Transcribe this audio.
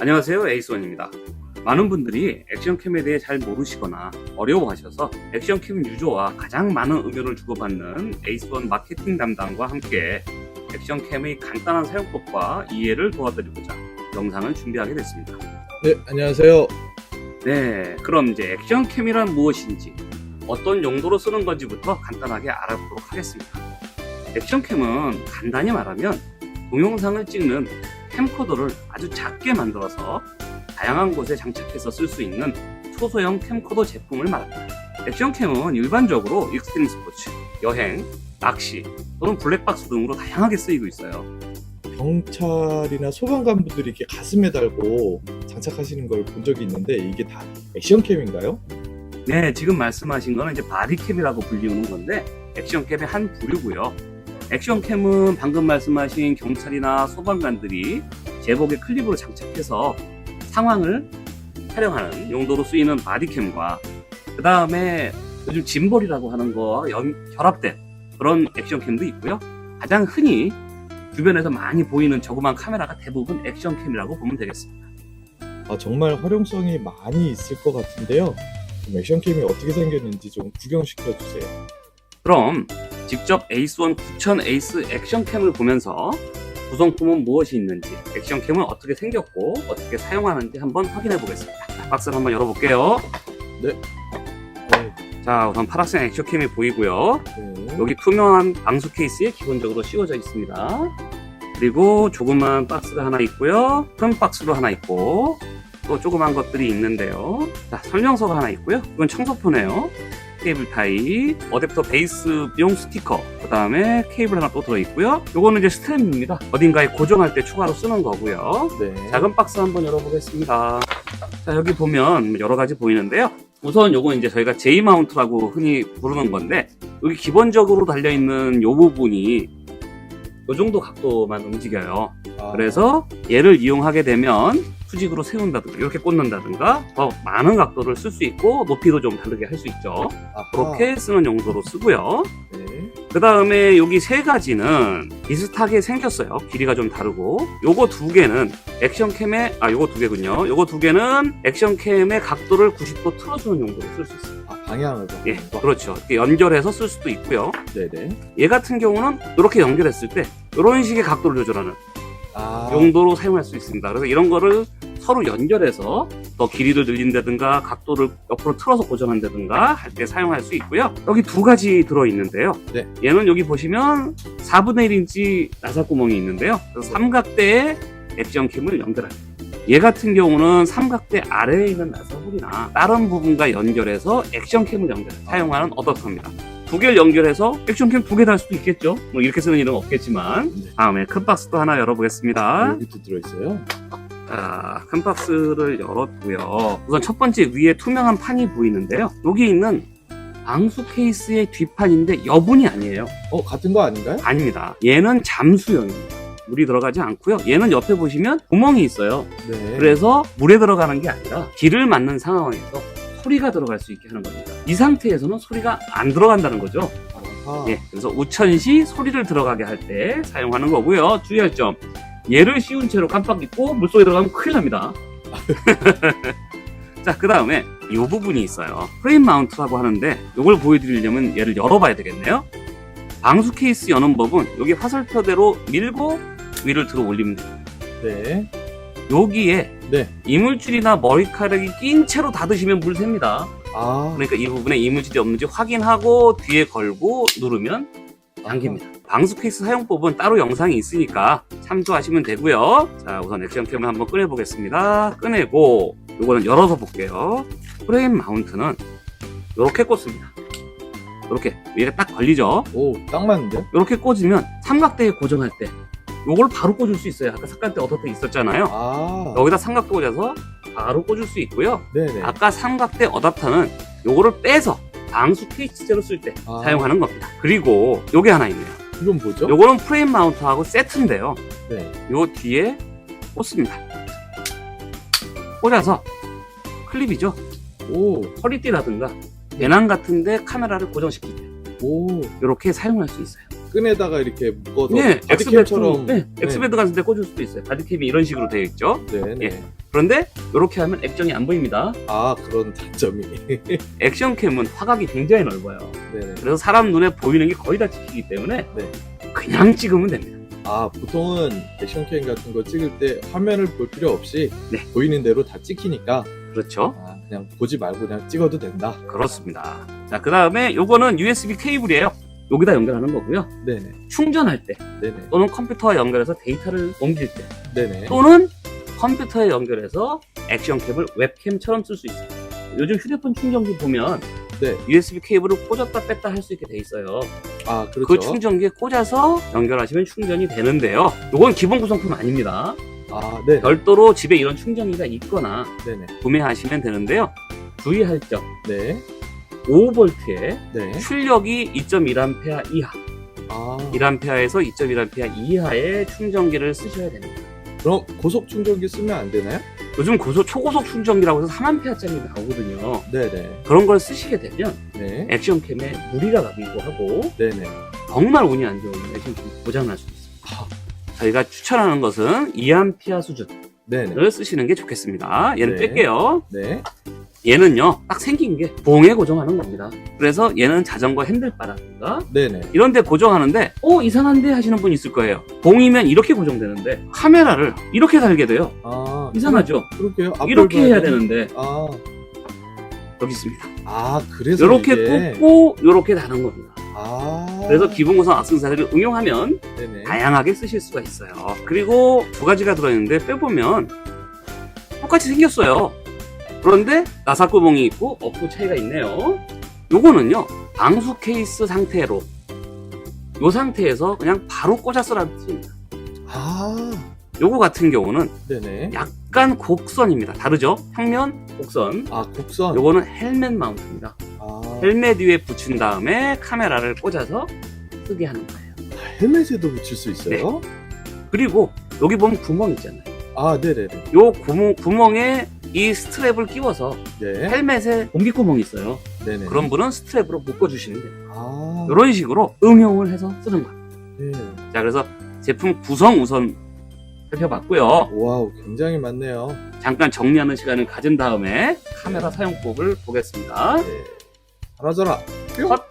안녕하세요 에이스원입니다. 많은 분들이 액션캠에 대해 잘 모르시거나 어려워하셔서 액션캠 유저와 가장 많은 의견을 주고받는 에이스원 마케팅 담당과 함께 액션캠의 간단한 사용법과 이해를 도와드리고자 영상을 준비하게 됐습니다. 네, 안녕하세요. 네 그럼 이제 액션캠이란 무엇인지 어떤 용도로 쓰는 건지부터 간단하게 알아보도록 하겠습니다. 액션캠은 간단히 말하면 동영상을 찍는 캠코더를 아주 작게 만들어서 다양한 곳에 장착해서 쓸 수 있는 초소형 캠코더 제품을 말합니다. 액션캠은 일반적으로 익스트림 스포츠, 여행, 낚시 또는 블랙박스 등으로 다양하게 쓰이고 있어요. 경찰이나 소방관분들이 이렇게 가슴에 달고 장착하시는 걸 본 적이 있는데 이게 다 액션캠인가요? 네, 지금 말씀하신 거는 이제 바디캠이라고 불리우는 건데 액션캠의 한 부류고요. 액션캠은 방금 말씀하신 경찰이나 소방관들이 제복에 클립으로 장착해서 상황을 촬영하는 용도로 쓰이는 바디캠과 그 다음에 요즘 짐볼이라고 하는 거와 연- 결합된 그런 액션캠도 있고요. 가장 흔히 주변에서 많이 보이는 저그만 카메라가 대부분 액션캠이라고 보면 되겠습니다. 아, 정말 활용성이 많이 있을 것 같은데요. 액션캠이 어떻게 생겼는지 좀 구경시켜 주세요. 그럼 직접 에이스1 9000 에이스 액션캠을 보면서 구성품은 무엇이 있는지, 액션캠은 어떻게 생겼고 어떻게 사용하는지 한번 확인해 보겠습니다. 자, 박스를 한번 열어볼게요. 네, 자, 우선 파란색 액션캠이 보이고요. 네. 여기 투명한 방수 케이스에 기본적으로 씌워져 있습니다. 그리고 조그만 박스가 하나 있고요. 큰 박스도 하나 있고 또 조그만 것들이 있는데요. 자, 설명서가 하나 있고요. 이건 청소포네요. 케이블 타이, 어댑터 베이스용 스티커, 그 다음에 케이블 하나 또 들어있고요. 요거는 이제 스트랩입니다. 어딘가에 고정할 때 추가로 쓰는 거고요. 네. 작은 박스 한번 열어보겠습니다. 자, 여기 보면 여러 가지 보이는데요. 우선 요건 이제 저희가 J 마운트라고 흔히 부르는 건데, 여기 기본적으로 달려 있는 요 부분이 요 정도 각도만 움직여요. 아, 그래서 얘를 이용하게 되면 수직으로 세운다든가, 이렇게 꽂는다든가, 더 많은 각도를 쓸 수 있고, 높이도 좀 다르게 할 수 있죠. 아하, 그렇게 쓰는 용도로 쓰고요. 네. 그 다음에 여기 세 가지는 비슷하게 생겼어요. 길이가 좀 다르고. 요거 두 개는 액션캠의, 아, 요거 두 개군요. 요거 두 개는 액션캠의 각도를 90도 틀어주는 용도로 쓸 수 있어요. 아, 방향을 예, 바꾸는 거. 그렇죠. 이렇게 연결해서 쓸 수도 있고요. 네네. 얘 같은 경우는 이렇게 연결했을 때, 이런 식의 각도를 조절하는 아, 용도로 사용할 수 있습니다. 그래서 이런 거를 서로 연결해서 더 길이를 늘린다든가 각도를 옆으로 틀어서 고정한다든가 할 때 사용할 수 있고요. 여기 두 가지 들어있는데요. 네. 얘는 여기 보시면 4분의 1인치 나사구멍이 있는데요. 그래서 삼각대에 액션캠을 연결합니다. 얘 같은 경우는 삼각대 아래에 있는 나사홀이나 다른 부분과 연결해서 액션캠을 연결해 사용하는 어댑터입니다. 두 개를 연결해서 액션캠 두 개 달 수도 있겠죠. 뭐 이렇게 쓰는 일은 없겠지만 네. 다음에 큰 박스도 하나 열어보겠습니다. 여기도 들어있어요. 자, 큰 박스를 열었고요. 우선 첫 번째 위에 투명한 판이 보이는데요. 여기 있는 방수 케이스의 뒷판인데 여분이 아니에요. 어, 같은 거 아닌가요? 아닙니다. 얘는 잠수형입니다. 물이 들어가지 않고요. 얘는 옆에 보시면 구멍이 있어요. 네. 그래서 물에 들어가는 게 아니라 길을 맞는 상황에서 소리가 들어갈 수 있게 하는 겁니다. 이 상태에서는 소리가 안 들어간다는 거죠. 아하. 예, 그래서 우천시 소리를 들어가게 할 때 사용하는 거고요. 주의할 점. 얘를 씌운 채로 깜빡 잊고 물속에 들어가면 큰일 납니다. 자, 그 다음에 이 부분이 있어요. 프레임 마운트라고 하는데 이걸 보여드리려면 얘를 열어봐야 되겠네요. 방수 케이스 여는 법은 여기 화살표대로 밀고 위를 들어 올리면 돼요. 네. 여기에 네. 이물질이나 머리카락이 낀 채로 닫으시면 물 셉니다. 아, 그러니까 이 부분에 이물질이 없는지 확인하고 뒤에 걸고 누르면 당깁니다. 방수 케이스 사용법은 따로 영상이 있으니까 참조하시면 되고요. 자, 우선 액션 캠을 한번 꺼내보겠습니다. 꺼내고 요거는 열어서 볼게요. 프레임 마운트는 이렇게 꽂습니다. 이렇게 위에 딱 걸리죠. 오, 딱 맞는데? 이렇게 꽂으면 삼각대에 고정할 때 요걸 바로 꽂을 수 있어요. 아까 삼각대 어떻게 있었잖아요. 아, 여기다 삼각대 꽂아서 바로 꽂을 수 있고요. 네네. 아까 삼각대 어답터는 요거를 빼서 방수 케이스제로 쓸 때 아. 사용하는 겁니다. 그리고 요게 하나 있네요. 이건 뭐죠? 요거는 프레임 마운트하고 세트인데요. 네. 요 뒤에 꽂습니다. 꽂아서 클립이죠. 오, 허리띠라든가 배낭 같은데 카메라를 고정시킬 때 오. 이렇게 사용할 수 있어요. 끈에다가 이렇게 묶어서 네, 바디캠처럼. 엑스베드, 네, 엑스베드 같은 데 꽂을 수도 있어요. 바디캠이 이런 식으로 되어 있죠. 네, 네. 예. 그런데 이렇게 하면 액정이 안 보입니다. 아 그런 단점이. 액션캠은 화각이 굉장히 넓어요. 네네. 그래서 사람 눈에 보이는 게 거의 다 찍히기 때문에 네. 그냥 찍으면 됩니다. 아 보통은 액션캠 같은 거 찍을 때 화면을 볼 필요 없이 네. 보이는 대로 다 찍히니까 그렇죠? 아, 그냥 보지 말고 그냥 찍어도 된다. 그렇습니다. 자, 그 다음에 요거는 USB 케이블이에요. 여기다 연결하는 거고요. 네네. 충전할 때 네네. 또는 컴퓨터와 연결해서 데이터를 옮길 때 네네. 또는 컴퓨터에 연결해서 액션캠을 웹캠처럼 쓸 수 있어요. 요즘 휴대폰 충전기 보면 네. USB 케이블을 꽂았다 뺐다 할 수 있게 돼 있어요. 아그 그렇죠. 충전기에 꽂아서 연결하시면 충전이 되는데요. 이건 기본 구성품 아닙니다. 아 네. 별도로 집에 이런 충전기가 있거나 네네. 구매하시면 되는데요. 주의할 점. 네. 5V에 네. 출력이 2.1A 이하, 아 1A에서 2.1A 이하의 충전기를 쓰셔야 됩니다. 그럼 고속 충전기 쓰면 안 되나요? 요즘 고속, 초고속 충전기라고 해서 3A짜리 나오거든요. 네네. 그런 걸 쓰시게 되면 네. 액션캠에 무리가 가기도 하고 네네. 정말 운이 안 좋으면 액션캠이 고장날 수 있습니다. 저희가 추천하는 것은 2A 수준을 네네. 쓰시는 게 좋겠습니다. 얘는 네. 뺄게요. 네. 얘는요, 딱 생긴 게 봉에 고정하는 겁니다. 그래서 얘는 자전거 핸들바라든가 네네. 이런 데 고정하는데 어 이상한데 하시는 분 있을 거예요 봉이면 이렇게 고정되는데 카메라를 이렇게 달게 돼요 아 이상하죠 그렇게요. 앞을 이렇게 봐야 해야 되는- 되는데 아. 여기 있습니다 아 그래서 이렇게 이게... 꽂고 이렇게 다는 겁니다 아. 그래서 기본 구성 악세사리를 응용하면 네네. 다양하게 쓰실 수가 있어요 그리고 두 가지가 들어있는데 빼보면 똑같이 생겼어요 그런데 나사 구멍이 있고 없고 차이가 있네요 요거는요 방수 케이스 상태로 요 상태에서 그냥 바로 꽂았어라는 뜻입니다 아. 요거 같은 경우는 네네. 약간 곡선입니다. 다르죠? 평면, 곡선. 아 곡선. 요거는 헬멧 마운트입니다. 아. 헬멧 위에 붙인 다음에 카메라를 꽂아서 쓰게 하는 거예요. 헬멧에도 붙일 수 있어요? 그리고 여기 보면 구멍 있잖아요. 아 네네네. 요 구멍, 구멍에 이 스트랩을 끼워서 네. 헬멧에 공기구멍이 있어요. 네네. 그런 분은 스트랩으로 묶어주시면 돼요. 아. 이런 식으로 응용을 해서 쓰는 거예요. 네. 자, 그래서 제품 구성 우선 살펴봤고요. 와우 굉장히 많네요. 잠깐 정리하는 시간을 가진 다음에 카메라 사용법을 보겠습니다. 네. 뿅. 컷.